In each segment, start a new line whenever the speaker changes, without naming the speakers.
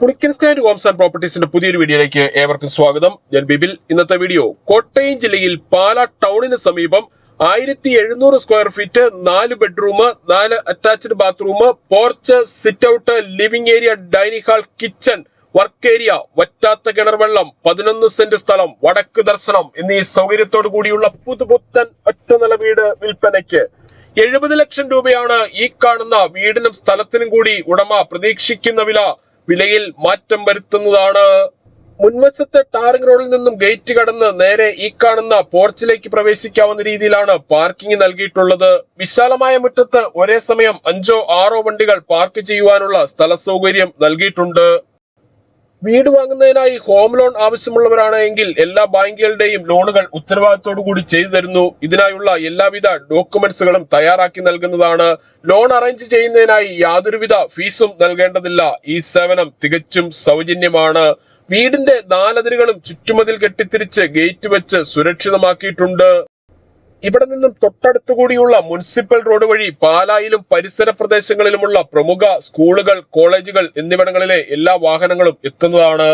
Pulickan stand homes and പ്രോപ്പർട്ടീസിന്റെ പുതിയൊരു വീഡിയോയിലേക്ക് ഏവർക്കും സ്വാഗതം. ഞാൻ ബിബിൽ ഇന്നത്തെ വീഡിയോ കോട്ടയം ജില്ലയിൽ പാല ടൗണിന് സമീപം ആയിരത്തി എഴുന്നൂറ് സ്ക്വയർ ഫീറ്റ് നാല് ബെഡ്റൂം നാല് attached bathroom porch sit out living area dining hall kitchen work area വറ്റാത്ത കിണർ വെള്ളം പതിനൊന്ന് സെന്റ് സ്ഥലം വടക്ക് ദർശനം എന്നീ സൗകര്യത്തോടു കൂടിയുള്ള പുതുപുത്തൻ ഒറ്റ നില വീട് വിൽപ്പനയ്ക്ക് എഴുപത് ലക്ഷം രൂപയാണ് ഈ കാണുന്ന വീടിനും സ്ഥലത്തിനും കൂടി ഉടമ പ്രതീക്ഷിക്കുന്ന വില വിലയിൽ മാറ്റം വരുത്തുന്നതാണ്. മുൻവശത്തെ ടാറിംഗ് റോഡിൽ നിന്നും ഗേറ്റ് കടന്ന് നേരെ ഈ കാണുന്ന പോർച്ചിലേക്ക് പ്രവേശിക്കാവുന്ന രീതിയിലാണ് പാർക്കിംഗ് നൽകിയിട്ടുള്ളത്. വിശാലമായ മുറ്റത്ത് ഒരേ സമയം അഞ്ചോ ആറോ വണ്ടികൾ പാർക്ക് ചെയ്യുവാനുള്ള സ്ഥല സൗകര്യം നൽകിയിട്ടുണ്ട്. വീട് വാങ്ങുന്നതിനായി ഹോം ലോൺ ആവശ്യമുള്ളവരാണ് എങ്കിൽ എല്ലാ ബാങ്കുകളുടെയും ലോണുകൾ ഉത്തരവാദിത്തോടു കൂടി ചെയ്തു തരുന്നു. ഇതിനായുള്ള എല്ലാവിധ ഡോക്യുമെന്റ്സുകളും തയ്യാറാക്കി നൽകുന്നതാണ്. ലോൺ അറേഞ്ച് ചെയ്യുന്നതിനായി യാതൊരുവിധ ഫീസും നൽകേണ്ടതില്ല. ഈ സേവനം തികച്ചും സൗജന്യമാണ്. വീടിന്റെ നാലതിരുകളും ചുറ്റുമതിൽ കെട്ടിത്തിരിച്ച് ഗേറ്റ് വെച്ച് സുരക്ഷിതമാക്കിയിട്ടുണ്ട്. ഇവിടെ നിന്നും തൊട്ടടുത്തുകൂടിയുള്ള മുനിസിപ്പൽ റോഡ് വഴി പാലായിലും പരിസര പ്രദേശങ്ങളിലുമുള്ള പ്രമുഖ സ്കൂളുകൾ കോളേജുകൾ എന്നിവിടങ്ങളിലെ എല്ലാ വാഹനങ്ങളും എത്തുന്നതാണ്.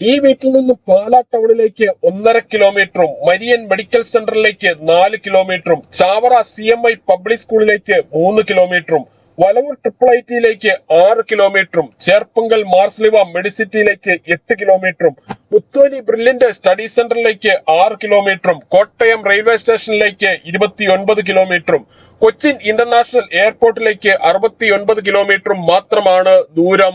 ഈ വീട്ടിൽ നിന്നും പാലാ ടൗണിലേക്ക് ഒന്നര കിലോമീറ്ററും മരിയൻ മെഡിക്കൽ സെന്ററിലേക്ക് നാല് കിലോമീറ്ററും Chavara C M I public സ്കൂളിലേക്ക് മൂന്ന് കിലോമീറ്ററും വലവൂർ ട്രിപ്പിൾ ഐ ടിയിലേക്ക് ആറ് കിലോമീറ്ററും ചേർപ്പങ്കൽ മാർസ്ലിവ മെഡിസിറ്റിയിലേക്ക് എട്ട് കിലോമീറ്ററും പുത്തോലി ബ്രില്യന്റ് സ്റ്റഡി സെന്ററിലേക്ക് ആറ് കിലോമീറ്ററും കോട്ടയം റെയിൽവേ സ്റ്റേഷനിലേക്ക് ഇരുപത്തിയൊൻപത് കിലോമീറ്ററും കൊച്ചിൻ ഇന്റർനാഷണൽ എയർപോർട്ടിലേക്ക് അറുപത്തിയൊൻപത് കിലോമീറ്ററും മാത്രമാണ് ദൂരം.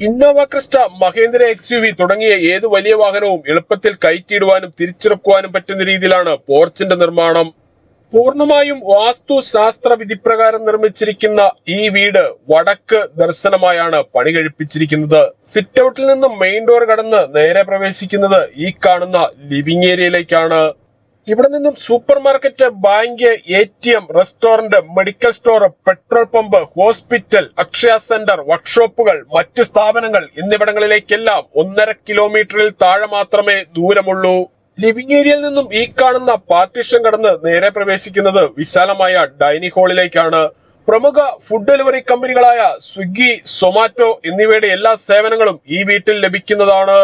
Innova Crysta Mahindra X U V തുടങ്ങിയ ഏത് വലിയ വാഹനവും എളുപ്പത്തിൽ കയറ്റിയിടുവാനും തിരിച്ചിറക്കുവാനും പറ്റുന്ന രീതിയിലാണ് പോർച്ചിന്റെ നിർമ്മാണം. പൂർണമായും വാസ്തു ശാസ്ത്ര വിധിപ്രകാരം നിർമ്മിച്ചിരിക്കുന്ന ഈ വീട് വടക്ക് ദർശനമായാണ് പണി കഴിപ്പിച്ചിരിക്കുന്നത് സിറ്റ് ഔട്ടിൽ നിന്നും മെയിൻ ഡോർ കടന്ന് നേരെ പ്രവേശിക്കുന്നത് ഈ കാണുന്ന ലിവിംഗ് ഏരിയയിലേക്കാണ്. ഇവിടെ നിന്നും super market bank A T M restaurant medical store petrol pump hospital Akshaya centre വർക്ക്ഷോപ്പുകൾ മറ്റ് സ്ഥാപനങ്ങൾ എന്നിവിടങ്ങളിലേക്കെല്ലാം ഒന്നര കിലോമീറ്ററിൽ താഴെ മാത്രമേ ദൂരമുള്ളൂ. ലിവിംഗ് ഏരിയയിൽ നിന്നും ഈ കാണുന്ന പാർട്ടിഷൻ കടന്ന് നേരെ പ്രവേശിക്കുന്നത് വിശാലമായ ഡൈനിങ് ഹാളിലേക്കാണ്. പ്രമുഖ ഫുഡ് ഡെലിവറി കമ്പനികളായ സ്വിഗ്ഗി സൊമാറ്റോ എന്നിവയുടെ എല്ലാ സേവനങ്ങളും ഈ വീട്ടിൽ ലഭിക്കുന്നതാണ്.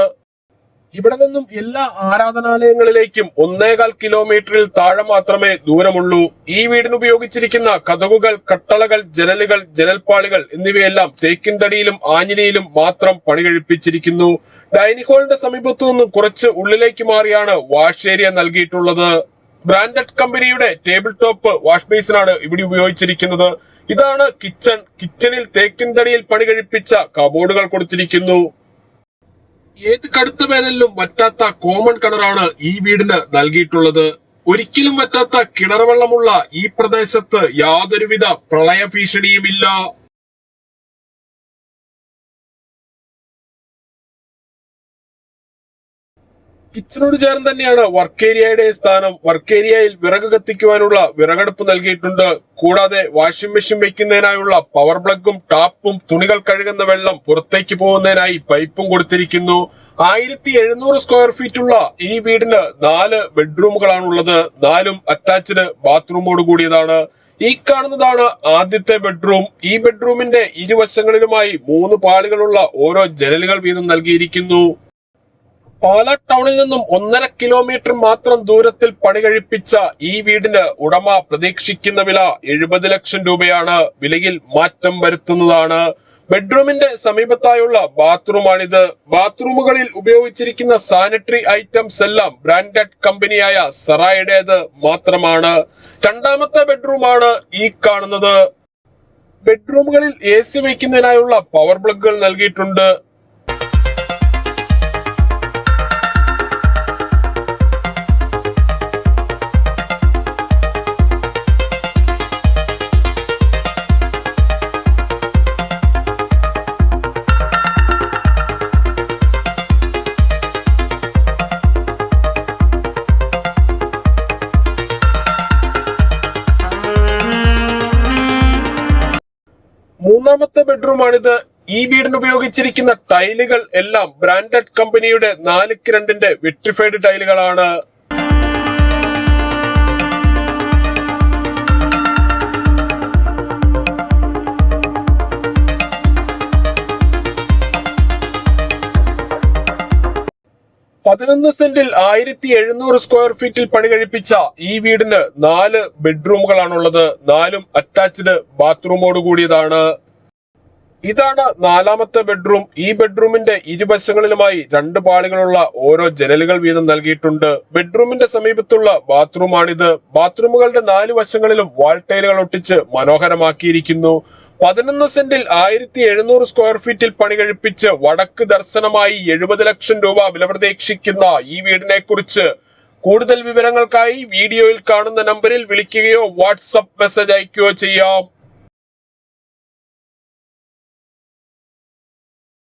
ഇവിടെ നിന്നും എല്ലാ ആരാധനാലയങ്ങളിലേക്കും ഒന്നേകാൽ കിലോമീറ്ററിൽ താഴെ മാത്രമേ ദൂരമുള്ളൂ. ഈ വീടിന് ഉപയോഗിച്ചിരിക്കുന്ന കതകുകൾ കട്ടളകൾ ജനലുകൾ ജനൽപ്പാളികൾ എന്നിവയെല്ലാം തേക്കിൻതടിയിലും ആഞ്ഞിലിയിലും മാത്രം പണി കഴിപ്പിച്ചിരിക്കുന്നു ഡൈനിങ് ഹാളിന്റെ സമീപത്തു നിന്നും കുറച്ച് ഉള്ളിലേക്ക് മാറിയാണ് വാഷ് ഏരിയ നൽകിയിട്ടുള്ളത്. ബ്രാൻഡഡ് കമ്പനിയുടെ ടേബിൾ ടോപ്പ് വാഷ് ബേസിനാണ് ഇവിടെ ഉപയോഗിച്ചിരിക്കുന്നത്. ഇതാണ് കിച്ചൺ. കിച്ചണിൽ തേക്കിൻതടിയിൽ പണി കഴിപ്പിച്ച കബോർഡുകൾ കൊടുത്തിരിക്കുന്നു. ഏത് കടുത്ത വേനലിലും വറ്റാത്ത കോമൺ കിണറാണ് ഈ വീടിന് നൽകിയിട്ടുള്ളത്? ഒരിക്കലും വറ്റാത്ത കിണർ വെള്ളമുള്ള ഈ പ്രദേശത്ത് യാതൊരുവിധ പ്രളയ ഭീഷണിയുമില്ല. കിച്ചണോട് ചേർന്ന് തന്നെയാണ് വർക്ക് ഏരിയയുടെ സ്ഥാനം. വർക്ക് ഏരിയയിൽ വിറക് കത്തിക്കുവാനുള്ള വിറകടുപ്പ് നൽകിയിട്ടുണ്ട്. കൂടാതെ വാഷിംഗ് മെഷീൻ വെക്കുന്നതിനായുള്ള പവർ പ്ലഗും ടാപ്പും തുണികൾ കഴുകുന്ന വെള്ളം പുറത്തേക്ക് പോകുന്നതിനായി പൈപ്പും കൊടുത്തിരിക്കുന്നു. ആയിരത്തി എഴുന്നൂറ് സ്ക്വയർ ഫീറ്റ് ഉള്ള ഈ വീടിന് നാല് ബെഡ്റൂമുകളാണുള്ളത്. നാലും അറ്റാച്ച്ഡ് ബാത്റൂമോട് കൂടിയതാണ്. ഈ കാണുന്നതാണ് ആദ്യത്തെ ബെഡ്റൂം. ഈ ബെഡ്റൂമിന്റെ ഇരുവശങ്ങളിലുമായി മൂന്ന് പാളികളുള്ള ഓരോ ജനലുകൾ വീതം നൽകിയിരിക്കുന്നു. പാലാ ടൗണിൽ നിന്നും ഒന്നര കിലോമീറ്റർ മാത്രം ദൂരത്തിൽ പണി കഴിപ്പിച്ച ഈ വീടിന് ഉടമ പ്രതീക്ഷിക്കുന്ന വില എഴുപത് ലക്ഷം രൂപയാണ്. വിലയിൽ മാറ്റം വരുത്തുന്നതാണ്. ബെഡ്റൂമിന്റെ സമീപത്തായുള്ള ബാത്റൂമാണിത്. ബാത്റൂമുകളിൽ ഉപയോഗിച്ചിരിക്കുന്ന സാനിറ്ററി ഐറ്റംസ് എല്ലാം ബ്രാൻഡഡ് കമ്പനിയായ സറായുടേത് മാത്രമാണ്. രണ്ടാമത്തെ ബെഡ്റൂമാണ് ഈ കാണുന്നത്. ബെഡ്റൂമുകളിൽ എ സി വയ്ക്കുന്നതിനായുള്ള പവർ പ്ലഗുകൾ നൽകിയിട്ടുണ്ട്. മൂന്നാമത്തെ ബെഡ്റൂമാണിത്. ഈ വീടിന് ഉപയോഗിച്ചിരിക്കുന്ന ടൈലുകൾ എല്ലാം ബ്രാൻഡഡ് കമ്പനിയുടെ നാലുക്ക് രണ്ടിന്റെ വിട്രിഫൈഡ് ടൈലുകളാണ്. പതിനൊന്ന് സെന്റിൽ ആയിരത്തി എഴുന്നൂറ് സ്ക്വയർ ഫീറ്റിൽ പണി കഴിപ്പിച്ച ഈ വീടിന് നാല് ബെഡ്റൂമുകളാണുള്ളത്. നാലും അറ്റാച്ച്ഡ് ബാത്റൂമോട് കൂടിയതാണ് ഇതാണ് നാലാമത്തെ ബെഡ്റൂം. ഈ ബെഡ്റൂമിന്റെ ഇരുവശങ്ങളിലുമായി രണ്ട് പാളികളുള്ള ഓരോ ജനലുകൾ വീതം നൽകിയിട്ടുണ്ട്. ബെഡ്റൂമിന്റെ സമീപത്തുള്ള ബാത്റൂമാണിത്. ബാത്റൂമുകളുടെ നാല് വശങ്ങളിലും വാൾ ടൈലുകൾ ഒട്ടിച്ച് മനോഹരമാക്കിയിരിക്കുന്നു. പതിനൊന്ന് സെന്റിൽ ആയിരത്തി എഴുന്നൂറ് സ്ക്വയർ ഫീറ്റിൽ പണി കഴിപ്പിച്ച് വടക്ക് ദർശനമായി എഴുപത് ലക്ഷം രൂപ വില പ്രതീക്ഷിക്കുന്ന ഈ വീടിനെ കുറിച്ച് കൂടുതൽ വിവരങ്ങൾക്കായി വീഡിയോയിൽ കാണുന്ന നമ്പറിൽ വിളിക്കുകയോ വാട്സപ്പ് മെസ്സേജ് അയക്കുകയോ ചെയ്യാം.